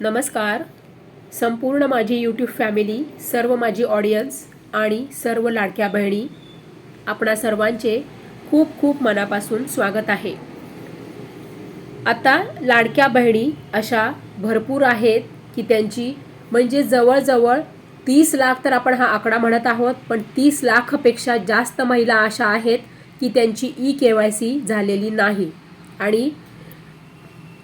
नमस्कार. संपूर्ण माझी यूट्यूब फॅमिली सर्व माझी ऑडियन्स आणि सर्व लाडक्या बहिणी आपणा सर्वांचे खूप खूप मनापासून स्वागत आहे. आता लाडक्या बहिणी अशा भरपूर आहेत की त्यांची म्हणजे जवळजवळ तीस लाख तर आपण हा आकडा म्हणत आहोत पण तीस लाखपेक्षा जास्त महिला अशा आहेत की त्यांची ई के वाय सी झालेली नाही. आणि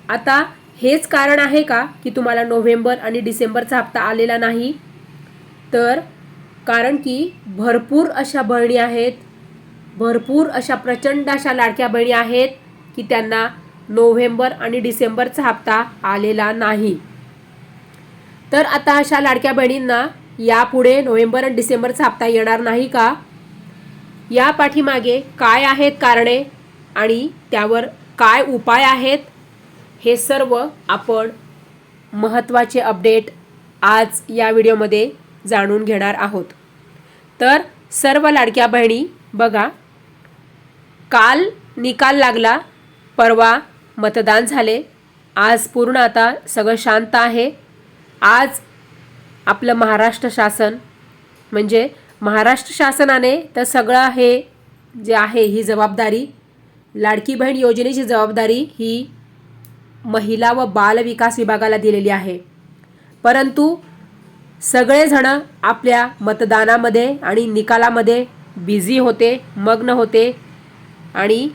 आता हेच कारण आहे का की तुम्हाला नोव्हेंबर आणि डिसेंबरचा हप्ता आलेला नाही? तर कारण की भरपूर अशा बहिणी आहेत भरपूर अशा प्रचंड अशा लाडक्या बहिणी आहेत की त्यांना नोव्हेंबर आणि डिसेंबरचा हप्ता आलेला नाही. तर आता अशा लाडक्या बहिणींना यापुढे नोव्हेंबर आणि डिसेंबरचा हप्ता येणार नाही का? या पाठीमागे काय आहेत कारणे आणि त्यावर काय उपाय आहेत? हे सर्व आपण महत्त्वाचे अपडेट आज या व्हिडिओमध्ये जाणून घेणार आहोत. तर सर्व लाडक्या बहिणी बघा काल निकाल लागला परवा मतदान झाले आज पूर्ण आता सगळं शांत आहे. आज आपलं महाराष्ट्र शासन म्हणजे महाराष्ट्र शासनाने तर सगळं हे जे आहे ही जबाबदारी लाडकी बहीण योजनेची जबाबदारी ही महिला व बाल विकास विभागाला दिलेली आहे. परंतु सगळेजणं आपल्या मतदानामध्ये आणि निकालामध्ये बिझी होते मग्न होते आणि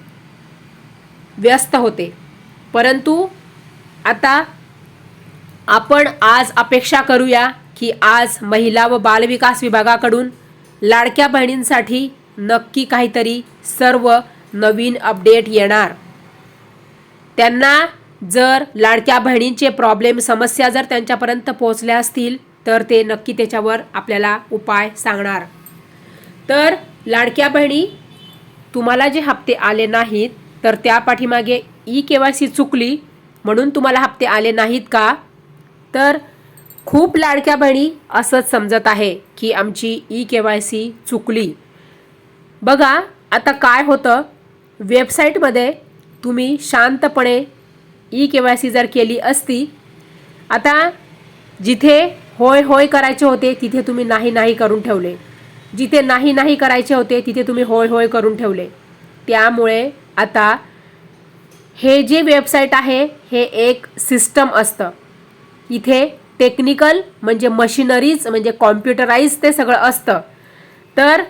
व्यस्त होते. परंतु आता आपण आज अपेक्षा करूया की आज महिला व बालविकास विभागाकडून लाडक्या बहिणींसाठी नक्की काहीतरी सर्व नवीन अपडेट येणार. त्यांना जर लाडक्या बहिणींचे प्रॉब्लेम समस्या जर त्यांच्यापर्यंत पोहोचल्या असतील तर ते नक्की त्याच्यावर आपल्याला उपाय सांगणार. तर लाडक्या बहिणी तुम्हाला जे हप्ते आले नाहीत तर त्या पाठीमागे ई के वाय सी चुकली म्हणून तुम्हाला हप्ते आले नाहीत का? तर खूप लाडक्या बहिणी असंच समजत आहे की आमची ई के वाय सी चुकली. बघा आता काय होतं? वेबसाईटमध्ये तुम्ही शांतपणे ई के वाय सी जर केली असती आता जिथे होय होय करायचे होते तिथे तुम्ही नाही नाही करून ठेवले. जिथे नाही नाही करायचे होते तिथे तुम्ही होय होय करून ठेवले. त्यामुळे आता हे जे वेबसाईट आहे हे एक सिस्टम असतं. इथे टेक्निकल म्हणजे मशिनरीज म्हणजे कॉम्प्युटराईज ते सगळं असतं. तर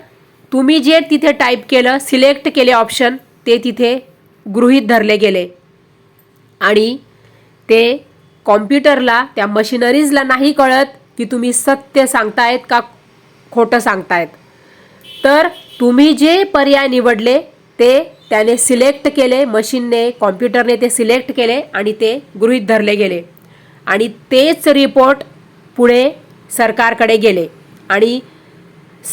तुम्ही जे तिथे टाईप केलं सिलेक्ट केले ऑप्शन ते तिथे गृहीत धरले गेले. आणि ते कॉम्प्युटरला त्या मशिनरीजला नाही कळत की तुम्ही सत्य सांगतायत का खोटं सांगतायत. तर तुम्ही जे पर्याय निवडले ते त्याने सिलेक्ट केले मशीनने कॉम्प्युटरने ते सिलेक्ट केले आणि ते गृहीत धरले गेले. आणि तेच रिपोर्ट पुढे सरकारकडे गेले. आणि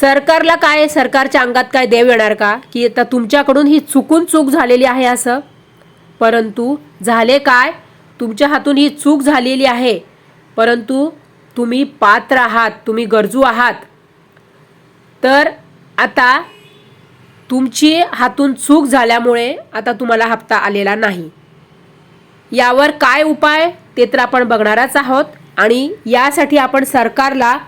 सरकारला काय सरकारच्या अंगात काय देव येणार का? की आता तुमच्याकडून ही चुकून चूक झालेली आहे असं परंतु झाले काय? तुमच्या हातून ही चूक झालेली आहे. परंतु तुम्ही पात्र आहात तुम्ही गरजू आहात. तर आता तुमची हातून चूक झाल्यामुळे आता तुम्हाला हप्ता आलेला नाही. यावर काय उपाय ते तर आपण बघणारच आहोत आणि यासाठी आपण सरकारला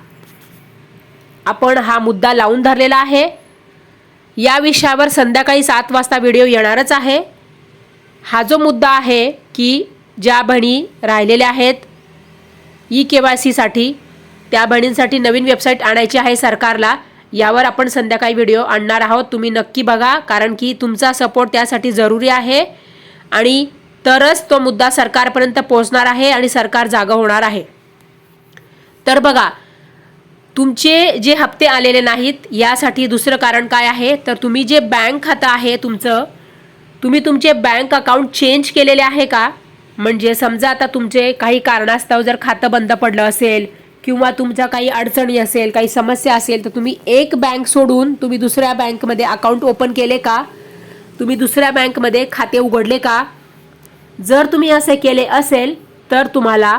आपण हा मुद्दा लावून धरलेला आहे. या विषयावर संध्याकाळी सात वाजता व्हिडिओ येणारच आहे. हा जो मुद्दा आहे की ज्या बहिणी राहिलेल्या आहेत ई के वाय सीसाठी त्या बहिणींसाठी नवीन वेबसाईट आणायची आहे सरकारला यावर आपण संध्याकाळी व्हिडिओ आणणार आहोत. तुम्ही नक्की बघा कारण की तुमचा सपोर्ट त्यासाठी जरुरी आहे आणि तरच तो मुद्दा सरकारपर्यंत पोहोचणार आहे आणि सरकार जागा होणार आहे. तर बघा तुमचे जे हप्ते आलेले नाहीत यासाठी दुसरं कारण काय आहे? तर तुम्ही जे बँक खातं आहे तुमचं तुम्ही तुमचे बँक अकाउंट चेंज केलेले आहे का? म्हणजे समजा आता तुमचे काही कारणास्तव जर खातं बंद पडलं असेल किंवा तुमच्या काही अडचणी असेल काही समस्या असेल तर तुम्ही एक बँक सोडून तुम्ही दुसऱ्या बँकमध्ये अकाउंट ओपन केले का? तुम्ही दुसऱ्या बँकमध्ये खाते उघडले का? जर तुम्ही असे केले असेल तर तुम्हाला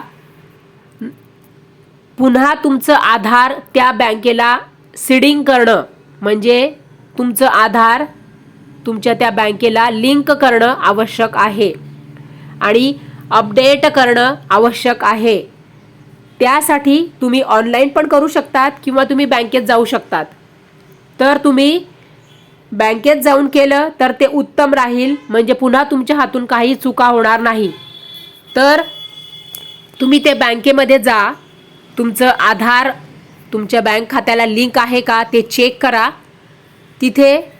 पुन्हा तुमचं आधार त्या बँकेला सिडिंग करणं म्हणजे तुमचं आधार तुमच्या त्या बँकेला लिंक करणं आवश्यक आहे. आणि अपडेट करणं आवश्यक आहे. त्यासाठी तुम्ही ऑनलाईन पण करू शकतात किंवा तुम्ही बँकेत जाऊ शकतात. तर तुम्ही बँकेत जाऊन केलं तर ते उत्तम राहील म्हणजे पुन्हा तुमच्या हातून काही चुका होणार नाही. तर तुम्ही ते बँकेमध्ये जा. तुमचं आधार तुमच्या बँक खात्याला लिंक आहे का ते चेक करा. तिथे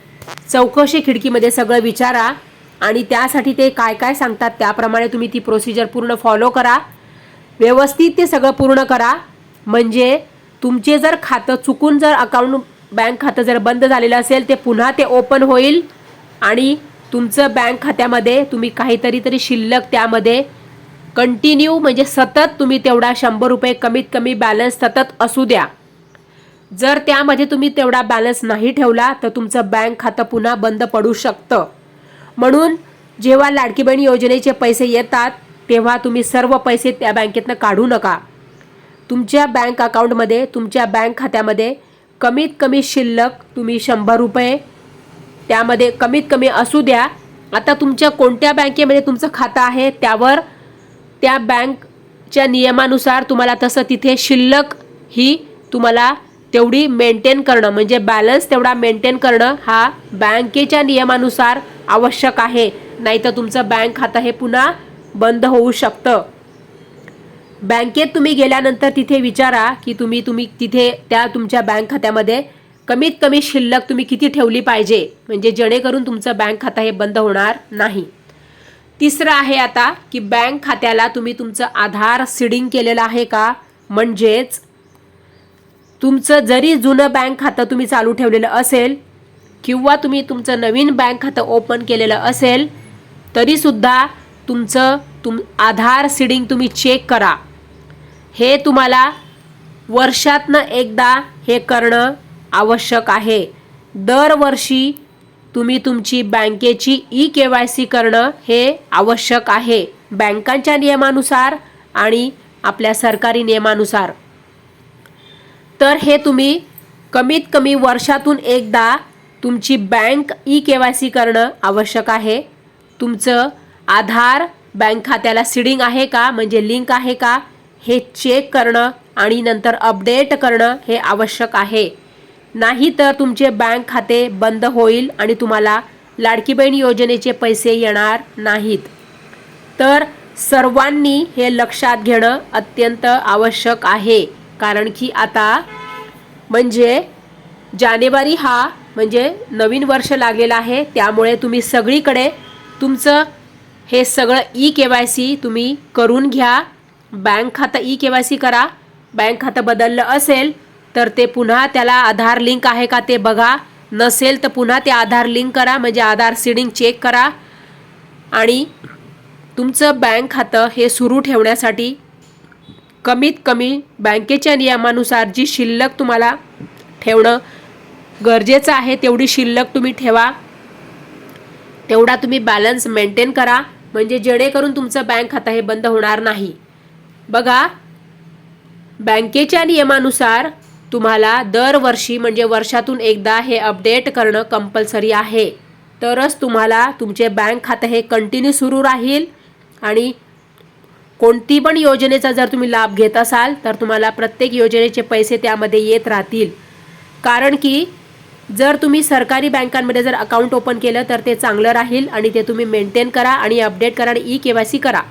चौकशी खिडकीमध्ये सगळं विचारा आणि त्यासाठी ते काय काय सांगतात त्याप्रमाणे तुम्ही ती प्रोसिजर पूर्ण फॉलो करा. व्यवस्थित ते सगळं पूर्ण करा. म्हणजे तुमचे जर खातं चुकून जर अकाउंट बँक खातं जर बंद झालेलं असेल ते पुन्हा ते ओपन होईल आणि तुमचं बँक खात्यामध्ये तुम्ही काहीतरी तरी शिल्लक त्यामध्ये कंटिन्यू म्हणजे सतत तुम्ही तेवढा शंभर रुपये कमीत कमी बॅलन्स सतत असू द्या. जर त्यामध्ये तुम्ही तेवढा बॅलन्स नाही ठेवला तर तुमचं बँक खातं पुन्हा बंद पडू शकतं. म्हणून जेव्हा लाडकी बहीण योजनेचे पैसे येतात तेव्हा तुम्ही सर्व पैसे त्या बँकेतनं काढू नका. तुमच्या बँक अकाउंटमध्ये तुमच्या बँक खात्यामध्ये कमीत कमी शिल्लक तुम्ही शंभर रुपये त्यामध्ये कमीत कमी असू द्या. आता तुमच्या कोणत्या बँकेमध्ये तुमचं खातं आहे त्यावर त्या बँकच्या नियमानुसार तुम्हाला तसं तिथे शिल्लक ही तुम्हाला तेवढी मेंटेन करणं म्हणजे बॅलन्स तेवढा मेंटेन करणं हा बँकेच्या नियमानुसार आवश्यक आहे. नाहीतर तुमचं बँक खातं हे पुन्हा बंद होऊ शकतं. बँकेत तुम्ही गेल्यानंतर तिथे विचारा की तुम्ही तुम्ही तिथे त्या तुमच्या बँक खात्यामध्ये कमीत कमी शिल्लक तुम्ही किती ठेवली पाहिजे? म्हणजे जेणेकरून तुमचं बँक खातं हे बंद होणार नाही. तिसरं आहे आता की बँक खात्याला तुम्ही तुमचं आधार सिडिंग केलेलं आहे का? म्हणजेच तुमचं जरी जुनं बँक खातं तुम्ही चालू ठेवलेलं असेल किंवा तुम्ही तुमचं नवीन बँक खातं ओपन केलेलं असेल तरीसुद्धा तुमचं तुम आधार सिडिंग तुम्ही चेक करा. हे तुम्हाला वर्षातनं एकदा हे करणं आवश्यक आहे. दरवर्षी तुम्ही तुमची बँकेची ई के वाय सी करणं हे आवश्यक आहे. बँकांच्या नियमानुसार आणि आपल्या सरकारी नियमानुसार. तर हे तुम्ही कमीत कमी वर्षातून एकदा तुमची bank e K Y C करणं आवश्यक आहे. तुमचं आधार बँक खात्याला सिडिंग आहे का म्हणजे लिंक आहे का हे चेक करणं आणि नंतर अपडेट करणं हे आवश्यक आहे. नाही तर तुमचे बँक खाते बंद होईल आणि तुम्हाला लाडकी बहीण योजनेचे पैसे येणार नाहीत. तर सर्वांनी हे लक्षात घेणं अत्यंत आवश्यक आहे. कारण की आता म्हणजे जानेवारी हा म्हणजे नवीन वर्ष लागलेला आहे. त्यामुळे तुम्ही सगळीकडे तुमचं हे सगळं ई के वाय सी तुम्ही करून घ्या. बँक खातं ई के वाय सी करा. बँक खातं बदललं असेल तर ते पुन्हा त्याला आधार लिंक आहे का ते बघा. नसेल तर पुन्हा ते आधार लिंक करा म्हणजे आधार सीडिंग चेक करा. आणि तुमचं बँक खातं हे सुरू ठेवण्यासाठी कमीत कमी बँकेच्या नियमानुसार जी शिल्लक तुम्हाला ठेवणं गरजेचं आहे तेवढी शिल्लक तुम्ही ठेवा. तेवढा तुम्ही बॅलन्स मेंटेन करा. म्हणजे जेणेकरून तुमचं बँक खातं हे बंद होणार नाही. बघा बँकेच्या नियमानुसार तुम्हाला दरवर्षी म्हणजे वर्षातून एकदा हे अपडेट करणं कंपल्सरी आहे. तरच तुम्हाला तुमचे बँक खातं हे कंटिन्यू सुरू राहील आणि कोणती पण योजनेचा जर तुम्ही लाभ घेत असाल तर तुम्हाला प्रत्येक योजनेचे पैसे त्यामध्ये येत राहतील. कारण की जर तुम्ही सरकारी बँकांमध्ये जर अकाउंट ओपन केलं तर ते चांगलं राहील आणि ते तुम्ही मेंटेन करा आणि अपडेट करा आणि ई के वाय सी करा.